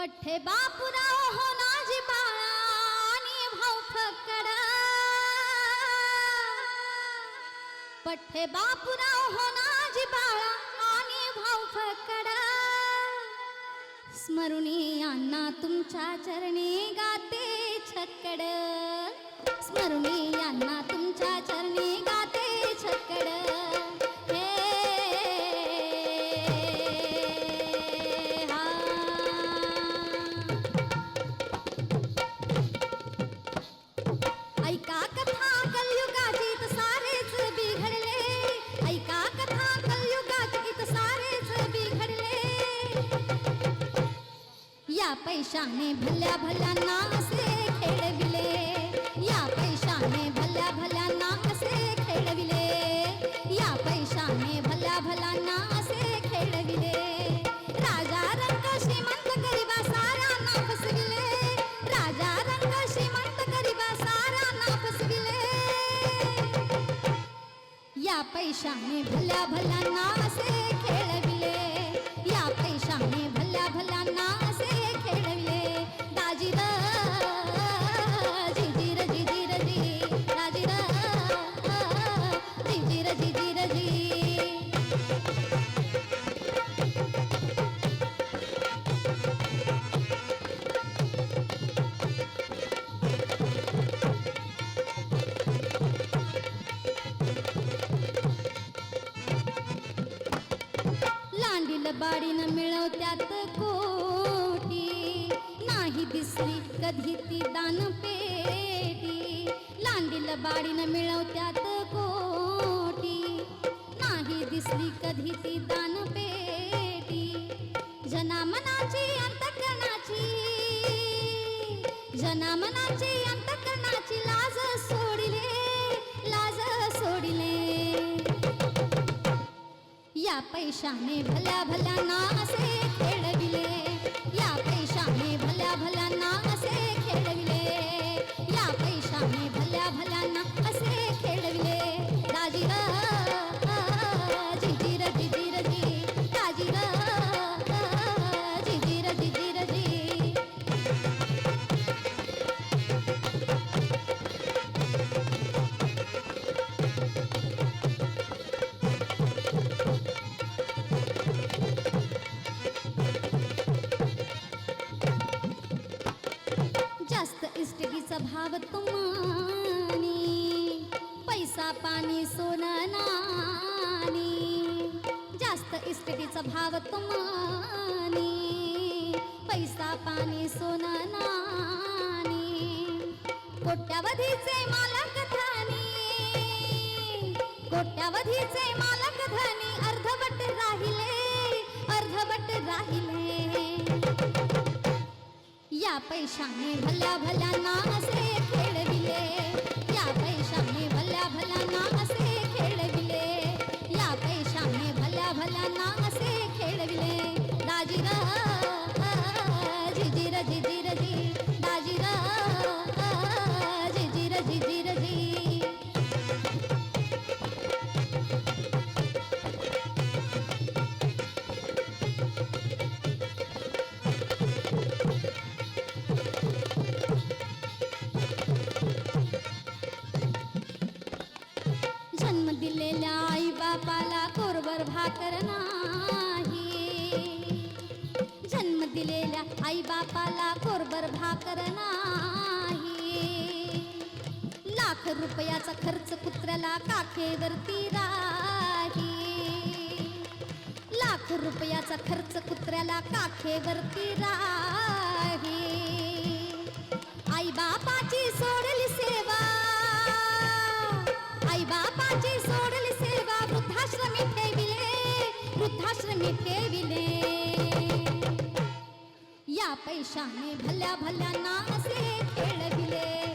पठ्ठे बापुराव हो नाजी बाळा आणि भाऊ फकड. पठ्ठे बापुराव हो नाजी बाळा आणि भाऊ फकड. स्मरुणी अण्णा तुमच्या चरणी गाते छक्कड स्मरुणी अण्णा पैशाने भल्या भल्यांना असे खेळविले. या पैशाने भल्या भल्यांना असे खेळविले. या पैशाने भल्या भल्यांना असे खेळविले. राजा रंग श्रीमंत गरीबा साऱ्यांना फसविले राजा रंग श्रीमंत गरीबा साऱ्यांना फसविले या पैशाने भल्या भल्यांना असे खेळ बाडीन मिळवत्यात कोटी. नाही दिसली कधी ती दान पेटी लांडील बाडीन मिळवत्यात कोटी. नाही दिसली कधी ती दान पेटी जनामनाची अंतकरणाची. जनामनाची अंतकरणाची लाज सोडिले. लाज या पैशाने भल्या भल्यांना असे भाव तुमानी पैसा पाणी सोनं नाणी जास्त इस्टेटीचा भाव तुमानी पैसा पाणी सोनं नाणी कोट्यावधीचे मालक धनी कोट्यावधीचे मालक धनी. या पैशाने भल्या भल्यांना असे खेळविले मला कोरभर भाकर नाही. लाख रुपयाचा खर्च कुत्र्याला काखेवरती राही. लाख रुपयाचा खर्च कुत्र्याला काखेवरती राही. या पैशाने भल्या भल्यांना असे खेळविले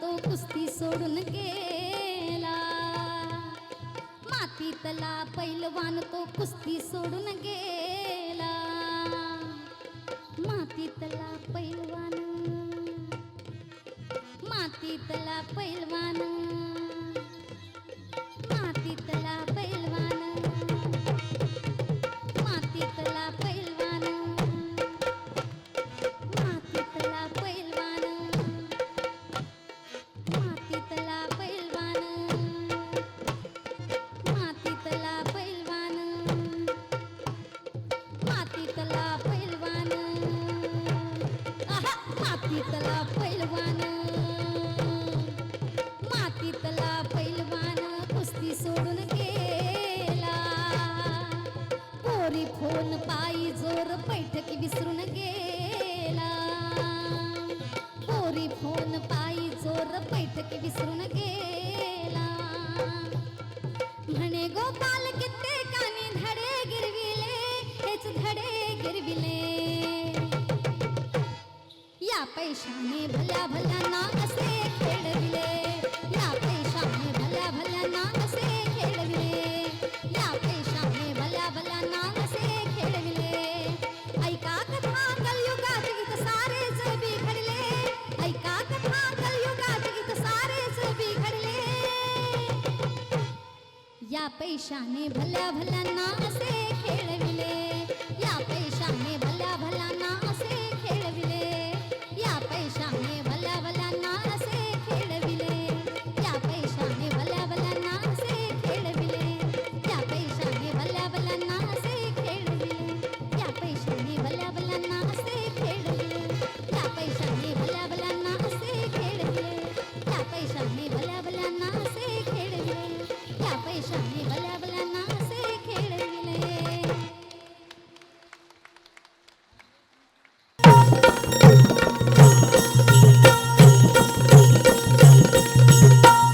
तो कुस्ती सोडून गेला. मातीतला पैलवान तो कुस्ती सोडून गेला. मातीतला पैलवान मातीतला पैलवान. गोपाल कित्येकानी धडे गिरविले हेच धडे गिरविले. या पैशाने भल्या भल्यांना असे खेळविले. या पैशाने भल्या भल्यांना असे खेळविले.